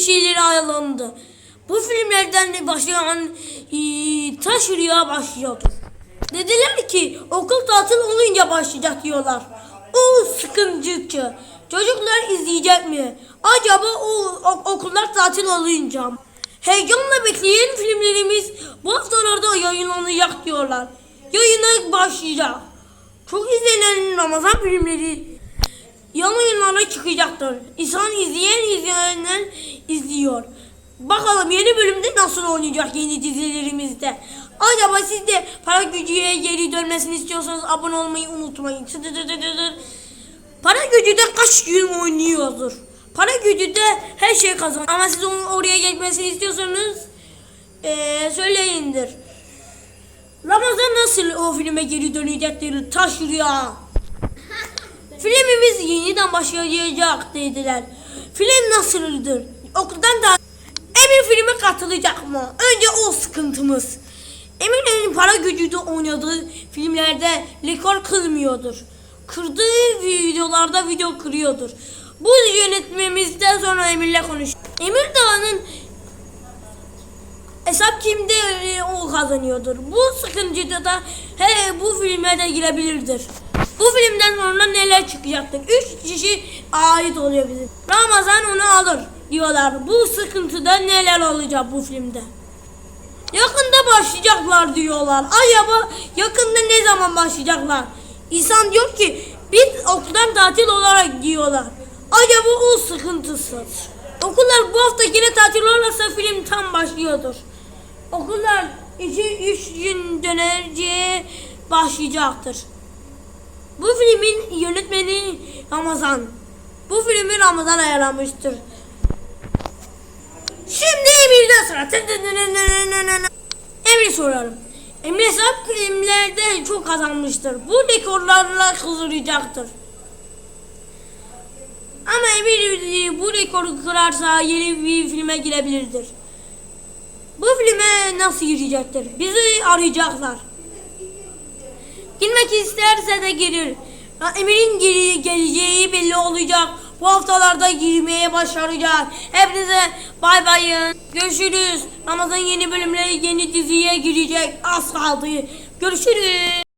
şeyleri ayarlandı. Bu filmlerden de başlayan e, taş rüya başlıyordu. Dediler ki okul tatil olunca başlayacak diyorlar. O sıkıntı. Çocuklar izleyecek mi? Acaba o, o- okullar tatil olunca. Heyecanla bekleyen filmlerimiz bu haftalarda yayınlanacak diyorlar. Yayına başlayacak. Çok izlenen Ramazan filmleri yan yayınlara çıkacaktır. İnsan izleyen izleyenler izliyor. Bakalım yeni bölümde nasıl oynayacak yeni dizilerimizde. Acaba siz de para gücüye geri dönmesini istiyorsanız abone olmayı unutmayın. Para gücü de kaç gün oynuyordur. Para gücü de her şey kazan. Ama siz onun oraya geçmesini istiyorsanız eee söyleyindir. Ramazan nasıl o filme geri dönecektir? Taş rüya. Filmimiz yeniden başlayacak dediler. Film nasıldır? Okuldan da Emir filme katılacak mı? Önce o sıkıntımız. Emir'in para gücü de oynadığı filmlerde rekor kırmıyordur. Kırdığı videolarda video kırıyordur. Bu yönetmemizden sonra Emir'le konuş. Emir Dağı'nın hesap kimde e, o kazanıyordur. Bu sıkıntıda da he bu filme de girebilirdir. Bu filmden sonra neler çıkacaktır? Üç kişi ait oluyor bizim. Ramazan onu alır diyorlar. Bu sıkıntıda neler olacak bu filmde? Yakında başlayacaklar diyorlar. Acaba yakında ne zaman başlayacaklar? İnsan diyor ki biz okuldan tatil olarak diyorlar. Acaba o sıkıntısı. Okullar bu hafta yine tatil olursa film tam başlıyordur. Okullar 2-3 gün dönerce başlayacaktır. Bu filmin yönetmeni Ramazan. Bu filmi Ramazan ayarlamıştır. Şimdi Emir'den sıra. Emir sorarım. Emir hesap filmlerde çok kazanmıştır. Bu rekorlarla kızdırılacaktır. Ama Emir bu rekoru kırarsa yeni bir filme girebilirdir. Bu filme nasıl girecektir? Bizi arayacaklar. Girmek isterse de girir. Emir'in geri geleceği belli olacak. Bu haftalarda girmeye başaracak. Hepinize bay bayın. Görüşürüz. Ramazan yeni bölümleri yeni diziye girecek. Az kaldı. Görüşürüz.